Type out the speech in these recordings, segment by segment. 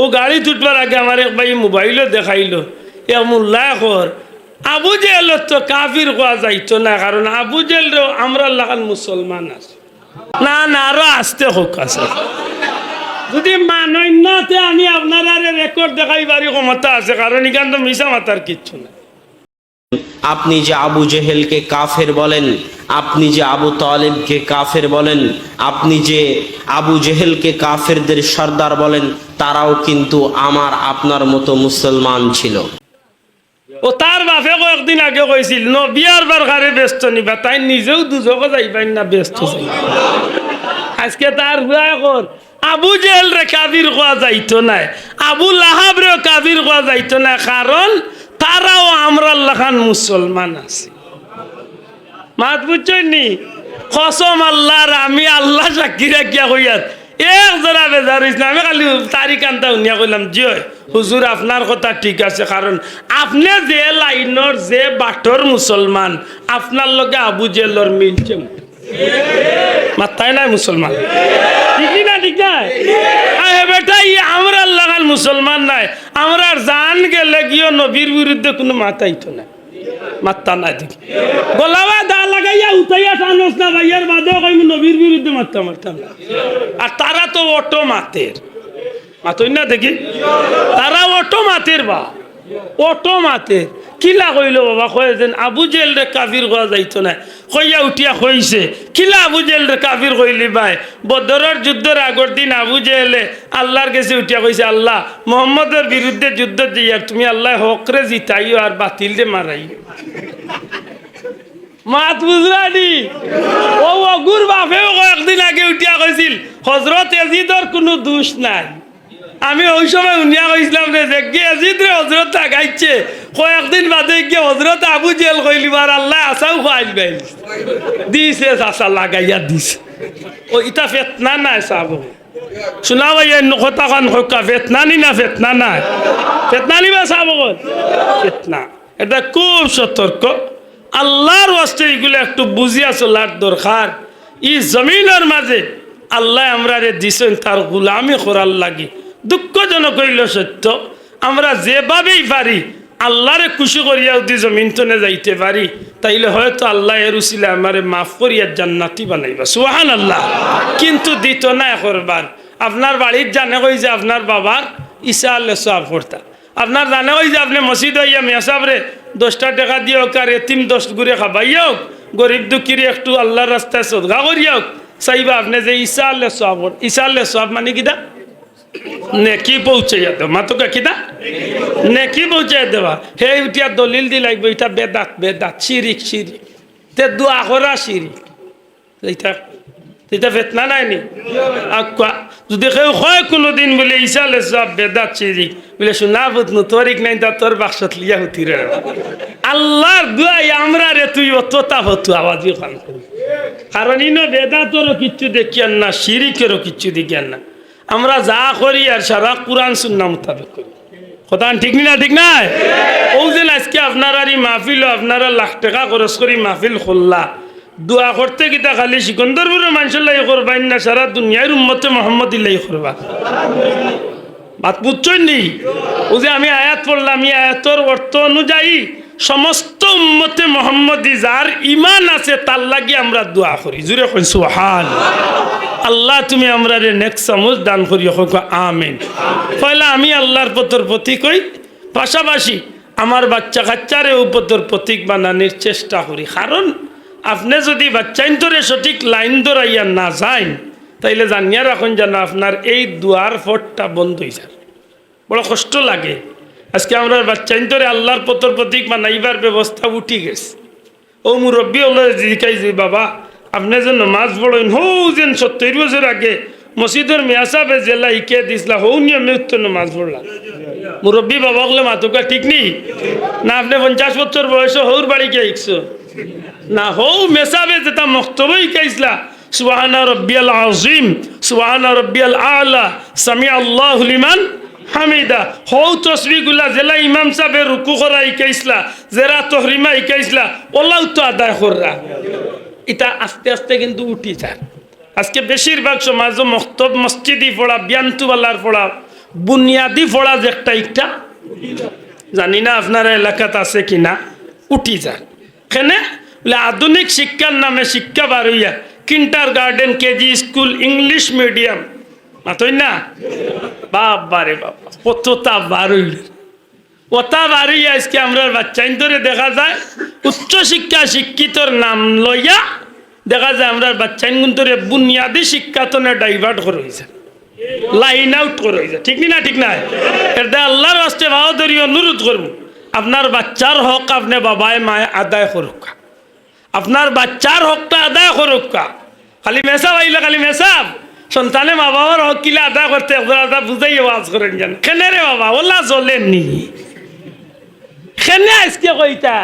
ও গাড়ি তুটবার আগে আমার এক ভাই মোবাইলও দেখাইলো। এক মোল্লা কর আবু জেল তো কাফির কোয়া যাইতো না কারণ আবু জেল আমরা লাগান মুসলমান আছে। না না আরও আসতে হোক আছে। যদি মানন্যতে আমি আপনার রেকর্ড দেখাই ক্ষমতা আছে কারণ এখান তো মিশা মাতার কিচ্ছু না আপনি যে আবু জেহেলকে কাফের বলেন, আপনি যে আবু তালেবকে কাফের বলেন, আপনি যে আবু জেহেলকে কাফেরদের সর্দার বলেন, তারাও কিন্তু আমার, আপনার মতো মুসলমান ছিল। ও তার বাপে কয়েকদিন আগে কইছিল, ন, বিয়ার বার কারে ব্যস্ত নিবা, তাই নিজেও দুজকে যাইবাই না, ব্যস্ত আজকে তার বুয়া কর, আবু জেল রে কাবির কোয়া যাইতো না আবু লাহাব রে কাবির কোয়া যাইতো না কারণ তারাও আমরা লাখান মুসলমান আছি। মাত বুঝছই নি? কসম আল্লাহর, আমি আল্লাহ সাক্ষী রাখিয়া কইয়াত, এক জোড়া বেজার হইছে না। আমি খালি তারিখ আনতা উনিয়া কইলাম জিয় হুজুর, আপনার কথা ঠিক আছে, কারণ আপনি যে লাইনের, যে বাটর মুসলমান, আপনার লগে আবু জেলর মিলছে মাত্তাই নাই মুসলমান? ঠিকই না, ঠিক নাই? আরে আমরা লাগান মুসলমান নাই। আমরা জান গেলে গিয়ে নবীর বিরুদ্ধে কোনো মাথাই তো নাই। মাত্তা না দেখি। গলাবা দা লাগাইয়া উঠাইয়া টানোস না ভাইয়ার বাদে কইম নবীর বিরুদ্ধে মাত্তা মারতাম না আর তারা তো অটো মাতের মাতই না দেখি? তারা অটো মাতের বা। অটো মাতের কিলা কইল বাবা, কয় যেন আবু জেল রে কাফির কোয়া যাইতো না কইয়া উঠিয়া কইছে, কিলা আবু জেল রে কাফির কইলি ভাই? বদরের যুদ্ধের আগর দিন আবু জেলে আল্লাহর কাছে উঠিয়া কইছে, আল্লাহ মোহাম্মদের বিরুদ্ধে যুদ্ধ দিয়ার তুমি আল্লাহ হকরে জিতাইও আর বাতিল দে মারাইও মাত বুঝলানি ও অগুর বাপেও কয়েকদিন আগে উঠিয়া কইছিল হজরত এজিদর কোনো দোষ নাই। আমি ওই সময় উনিয়া কইছিলাম রে যে গে এজিদ রে হজরত লাগাইছে কয়েকদিন বাদে গিয়ে হজরত আবু জেল কইলিবার আল্লাহ আসাও খাইল বাইল দিছে চাষা লাগাইয়া দিছে। ও ইটা ফেতনা নাই সাব শোনা ভাই কথা কান হকা ফেতনানি না ফেতনা নাই। ফেতনানি বা সাব ফেতনা। এটা খুব সতর্ক। আল্লাহর ওয়াস্তে এগুলো একটু বুঝিয়া চলার দরকার। ই জমিনের মাঝে আল্লাহ আমরা রে দিছেন, তার গুলামি করার লাগি। দুঃখজনক হইল সত্য। আমরা যেভাবেই পারি, আল্লাহরে খুশি করিয়া যদি জমিন তনে যাইতে পারি, তাইলে হয়তো আল্লাহ এর উচিলে আমারে মাফ করিয়া জান্নাতি বানাইবা। সুহান আল্লাহ কিন্তু দিত না করবার আপনার বাড়ির জানে কই যে আপনার বাবার ইসা আল্লাহ সব করতা। আপনার জানে ওই যে আপনি মসজিদ হইয়া মিয়া সাহেবরে দশটা টাকা দিয়ে হোক আর এতিম দশ ঘুরে খাবাই হোক, গরিব দুঃখীর একটু আল্লাহর রাস্তায় সদগা করিয়া হোক, চাইবা আপনি যে ঈশা আল্লাহ সব ঈশা আল্লাহ সব মানে কিটা নেকি পৌঁছাইয়া দেব মাতুকা কিটা নেকি পৌঁছাইয়া দেবা হে, উঠিয়া দলিল দি লাগবে এটা বেদাত বেদাত, শিরিক শিরিক। তে দোয়া করা শিরিক। এইটা এটা ফেতনা নাই নি? যদি কেউ হয় কোনোদিন বলে ইসালে সব বেদাত চিরি বলে শোনা বুতনু তরিক নাই, তা তোর বাক্সত লিয়া হতি রে আল্লাহর দুয়াই আমরা রে তুই অত তা হতু আওয়াজই খান কারণ ইনো বেদাতরও কিচ্ছু দেখিয়ান না শিরিকেরও কিচ্ছু দেখিয়ান না। আমরা যা করি আর সারা কোরআন সুন্না মোতাবেক করি। কথা ঠিক না, ঠিক নাই ও যে আজকে আপনারা এই মাহফিল, আপনারা লাখ টাকা খরচ করি মাহফিল খুললা। দোয়া করতে গীতা খালি সিকন্দরপুরের মানুষের লাই করবাই না, সারা দুনিয়ার উম্মতে মোহাম্মদ লাই করবা। বাত বুঝছই নি? ও যে আমি আয়াত পড়লাম, এই আয়াতর অর্থ অনুযায়ী সমস্ত উম্মতে মোহাম্মদী যার ইমান আছে, তার লাগি আমরা দোয়া করি। জুড়ে কই সুহান আল্লাহ তুমি আমরা রে নেক্সট চামচ দান করি হোক আমিন। পয়লা আমি আল্লাহর পতর প্রতীক হই পাশাপাশি আমার বাচ্চা কাচ্চারে উপতর প্রতীক বানানোর চেষ্টা করি। কারণ আপনি যদি বাচ্চাইন্তরে সঠিক লাইন ধরাইয়া না যান তাইলে জানিয়া রাখুন যেন আপনার এই দুয়ার ফটটা বন্ধ হয়ে যায়। বড় কষ্ট লাগে। আজকে আমরা বাচ্চাইন্তরে আল্লাহর পতর প্রতীক বানাইবার ব্যবস্থা উঠি গেছে। ও মুরব্বী হলো জিকাই যে বাবা আপনি যেন মাছ বড়ইন হৌ, যেন সত্তর বছর আগে মসজিদের মেয়াসাবে জেলা ইকে দিছিলা হৌ নিয়মে উত্তর মাছ পড়লাম। মুরব্বী বাবা বলে মাতুকা ঠিক নেই? না, আপনি পঞ্চাশ বছর বয়সে হৌর বাড়ি কে ইকছো না, হৌ, মেসাবে যেটা মক্তব্য ইকাইছিলা সুবহানা রব্বিয়াল আজিম সুবহানা রব্বিয়াল আলা সামি আল্লাহু লিমান হামিদা। হৌ তসবিগুলা জেলা ইমাম সাহেব রুকু করা ইকাইছিলা জেরা তহরিমা ইকাইছিলা ওলাও তো আদায় কররা। এটা আস্তে আস্তে কিন্তু উঠি যায়। আজকে বেশিরভাগ সমাজ মক্তব মসজিদি পড়া বিয়ান্তুবালার পড়া বুনিয়াদি পড়া যে একটা একটা জানি না আপনার এলাকাত আছে কি না, উঠি যায়। কেনে? বলে আধুনিক শিক্ষার নামে শিক্ষা বার হইয়া, kindergarten, KG school, English medium, মাতই না? বাপ বারে বাপ, কতটা বার হইল। বার হইয়া আজকে আমরা বাচ্চাইন ধরে দেখা যায় উচ্চ শিক্ষা শিক্ষিতর নাম লইয়া দেখা যায় আমরা বাচ্চাইন ধরে বুনিয়াদি শিক্ষাতনে ডাইভার্ট করে হয়েছে লাইন আউট করে হয়েছে ঠিক নি ঠিক না এটা আল্লাহর আসতে বাহাদুরি অনুরোধ করব। আপনার বাচ্চার হক আপনি বাবায়, মায় আদায় করুক। আপনার বাচ্চার হকটা আদায় করুক। খালি মেসাব আইলে খালি মেসাব। সন্তানে মা বাবার হক কিলা আদায় করতে বুঝাই ওয়াজ করেন জান কেনে রে বাবা? ওলা চলেন নি কেনে আজকে কইতা।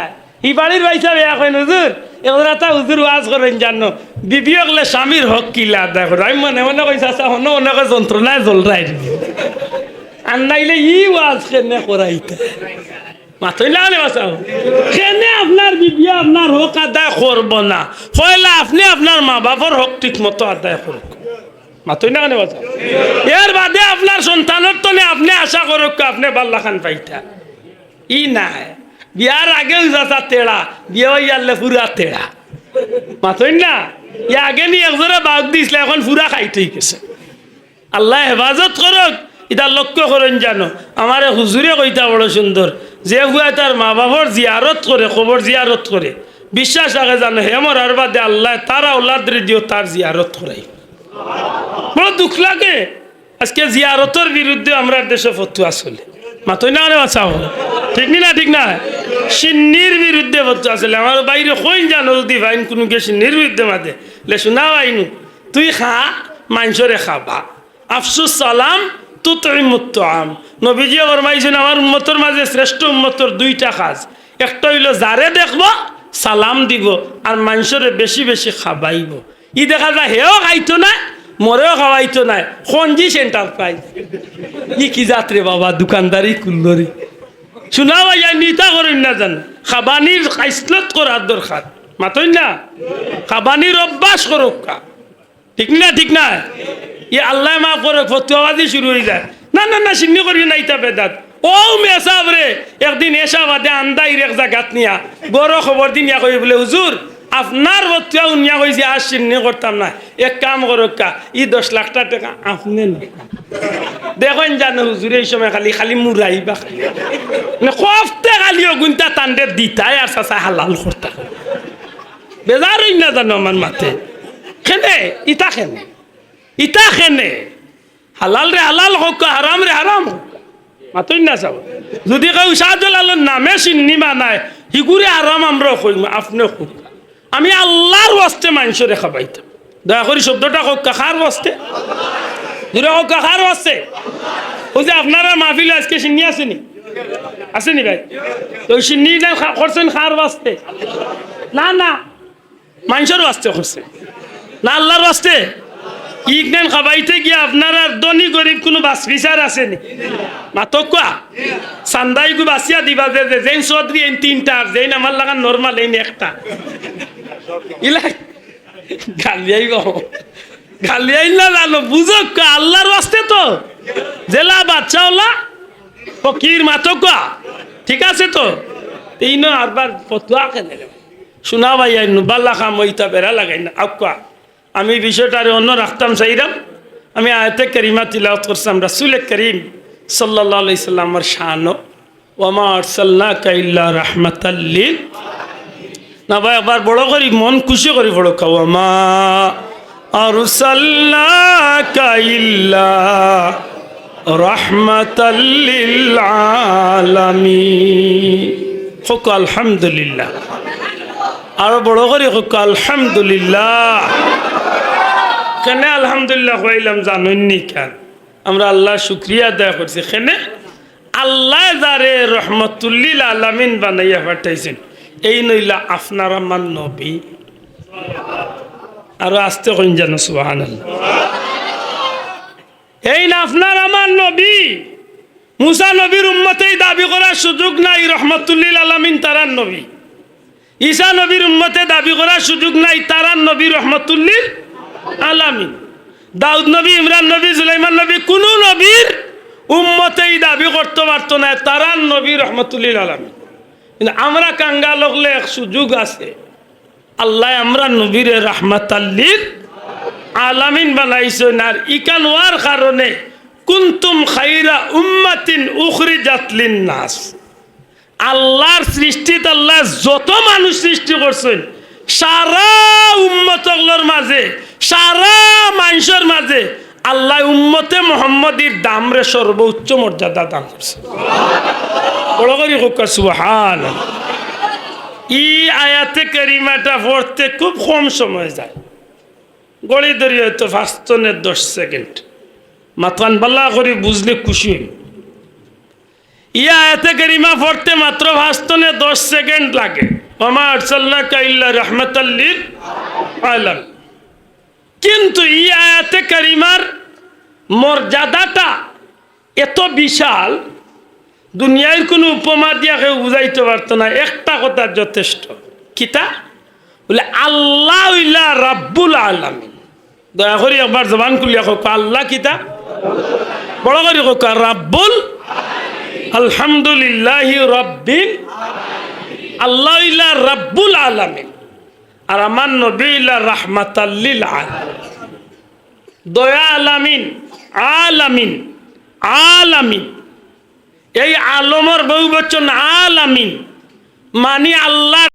ই বাড়ির বাইসা বেয়া কই হুজুর। এগুলা তা হুজুর ওয়াজ করেন জানো। বিবি হকলে স্বামীর হক কিলা আদায় করে আমি মনে মনে কইসা আসা হন অনেক যন্ত্রণায় জ্বলরাই আর নাইলে ই ওয়াজ কেনে করাইতা কেনে আপনার হক আদায় মা হক ঠিক মতো আদায় বাদে আপনি আশা করুক আপনি বাল্লা খান পাইতা। ই নাই। বিয়ার আগেও যাতা তেড়া বিয়ে হইয়ালে পুরা তেড়া মাথই না? ই আগে নি একজনে বাঘ দিছিল, এখন পুরা খাইতেই গেছে। আল্লাহ হেফাজত করক এটা লক্ষ্য করেন জানো। আমার হুজুরে কইতা বড় সুন্দর যে হুয়া তার মা বাবার জিয়ারত করে খবর জিয়ারত করে বিশ্বাস আগে জানো, হে মরার বাদে আল্লাহ তারা ওলাদ্রে দিও তার জিয়ারত করাই বড় দুঃখ লাগে। আজকে জিয়ারতের বিরুদ্ধে আমরা দেশে ফতুয়া চলে। মাতই না বাঁচাও ঠিক নি না, ঠিক না? সিন্নির বিরুদ্ধে ফতুয়া চলে আমার বাইরে কইন জানো যদি ভাইন কোনো কে সিন্নির বিরুদ্ধে মাতে। লে, শোনা ভাইনু তুই খা, মাংসরে খাবা। আফসুস সালাম, তুতইমুত আম নবীজি ফরমাইছেন আমার উম্মতর মাঝে শ্রেষ্ঠ উম্মতর দুইটা কাজ। একটা হইল যারে দেখব, সালাম দিব, আর মানুষরে বেশি বেশি খাবাইব। ই দেখা যায় হেও খাইতো না মরেও খাওয়াইতো নাই খঞ্জি সেন্টার প্রাইজ ই কি যাত্রে বাবা, দোকানদারি কুল্লরি। শোনা ভাইয়া নিতা করেন না জান? খাবানির খাইসলত করার দরকার। মাতই না? খাবানির অভ্যাস করুক। ঠিক না ঠিক না? ই আল্লাহ মা করে ফতুয়াবাজি শুরু হয়ে যায়। না না না, সিন্নি করবি না ইতা বেদাত। ও মেসাব রে, একদিন এসা বাদে আন্দাই এক জায়গাত নিয়া। বড় খবর দিন ইয়া কই বলে, হুজুর আপনার বতুয়া উনিয়া কইছে, আর সিন্নি করতাম না। এক কাম করুক কা, ই দশ লাখ টাকা আপনি দেখেন জানো, হুজুর এই সময় খালি খালি মুরাই বা খালি। মানে কফতে খালিও গুনতা তান্ডে দিতাই আর চাচা হালাল করতা। বেজার না জানো আমার মাতে খেনে, ইটা খেনে। ইটা খেনে। হালাল রে হালাল হোক, হারাম রে হারাম হোক। মাতই না চাব যদি কেউ শাহজালালের নামে চিন্নি বানায় হিগুরে হারাম আমরা কইম আপনি হোক আমি আল্লাহর ওয়াস্তে রেখা পাইতাম। দয়া করি শব্দটা হোক কাকার ওয়াস্তে? দূরে কাকার ওয়াস্তে? ওই যে আপনারা মাহফিল আজকে সিন্নি আসেনি? আসেনি ভাই? তো সিন্নি না করছেন খার ওয়াস্তে? না না। মাংসর ওয়াস্তে করছে না, আল্লাহর ওয়াস্তে? ইগনেন খাবাইতে গিয়ে আপনার ধনী গরিব কোনো বাস বিচার আসেনি। মাতক কোয়া সান্দাই গু বাসিয়া দিবা যে যেন চৌধুরী এই তিনটা আর যেন আমার লাগান নর্মাল এই একটা। ইলা গালিয়াই গালিয়াই না জানো বুঝো কা আল্লাহর ওয়াস্তে তো। জেলা বাচ্চা ওলা। ফকির মাতক কোয়া ঠিক আছে তো। ন আরবার ফতুয়া কেনে শোনা ভাই, আইনু বাল্লা খাম ওইটা বেড়া লাগাই না। আকুয়া আমি বিষয়টারে অন্য রাখতাম চাইরাম আমি আয়তে করিমা তিলাওয়াত করছিলাম। রাসুল করিম সাল্লাহ সাল্লামর শান। ওমা আরসাল্লা কাইল্লা রহমতাল্লিল না ভাই, আবার বড় করি, মন খুশি করি বড় কাওয়ামা আরসাল্লা কাইল্লা হোক, আলহামদুলিল্লাহ। আরও বড় করে, হোক, আলহামদুলিল্লাহ। কেনে আলহামদুলিল্লাহ কইলাম জানুননি কেন? আমরা আল্লাহ শুক্রিয়া আদায় করছি। কেনে? আল্লাহ যারে রহমতুল্লিল আলামিন বানাইয়া পাঠাইছেন। এই নইলা আপনার আমার নবী আরও আসতে কইন জানো সুবাহান এই না আপনার আমার নবী মুসা নবীর উম্মতেই দাবি করার সুযোগ নাই, রহমতুল্লিল আলামিন তারার নবী। ঈসা নবীর উম্মতে দাবি করার সুযোগ নাই, তারার নবী রহমতুল্লিল আলামিন। দাউদ নবী, ইমরান নবী, সুলাইমান নবী, কোন নবীর উম্মতেই দাবি করতে পারতো না, তারা নবী রহমতুল্লিল আলমী কিন্তু আমরা কাঙ্গা লগলে এক সুযোগ আছে। আল্লাহ আমরা নবীরে রহমতাল্লিল আলামিন বানাইছেন আর ইকান হওয়ার কারণে কুন্তুম খাইরা উম্মাতিন উখরি জাতলিন নাস আল্লাহর সৃষ্টিত আল্লাহ যত মানুষ সৃষ্টি করছেন সারা উম্মতগুলোর মাঝে, সারা মানুষের মাঝে আল্লাহ উম্মতে মোহাম্মদীর দামরে সর্বোচ্চ মর্যাদা দান করছে। বড় করি সুহান ই আয়াতে করিমাটা পড়তে খুব কম সময় যায়। গড়ি ধরি হয়তো ফার্স্টনের দশ সেকেন্ড। মাথান বাল্লা করে বুঝলে খুশি হই ইয়া আয়াতে করিমা পড়তে মাত্র ভাস্তনে দশ সেকেন্ড লাগে। কিন্তু ই আয়াতে করিমার মর্যাদাটা এত বিশাল, দুনিয়ার কোনো উপমা দিয়া কেউ বুঝাইতে পারতো না। একটা কথা যথেষ্ট। কিতা? বলে, আল্লাহ ইল্লা রাব্বুল আলামিন। দয়া করি একবার জবান খুলিয়া হোক আল্লাহ কিতা? বড় করি হোক রাব্বুল আলহামদুলিল্লাহ রব্বিন আল্লাহ ইল্লা রাব্বুল আলামিন। আর আমার নবী আলামিন দয়া আলামিন। আলামিন আলামিন। এই আলমর বহু বচন আলামিন। মানে আল্লাহ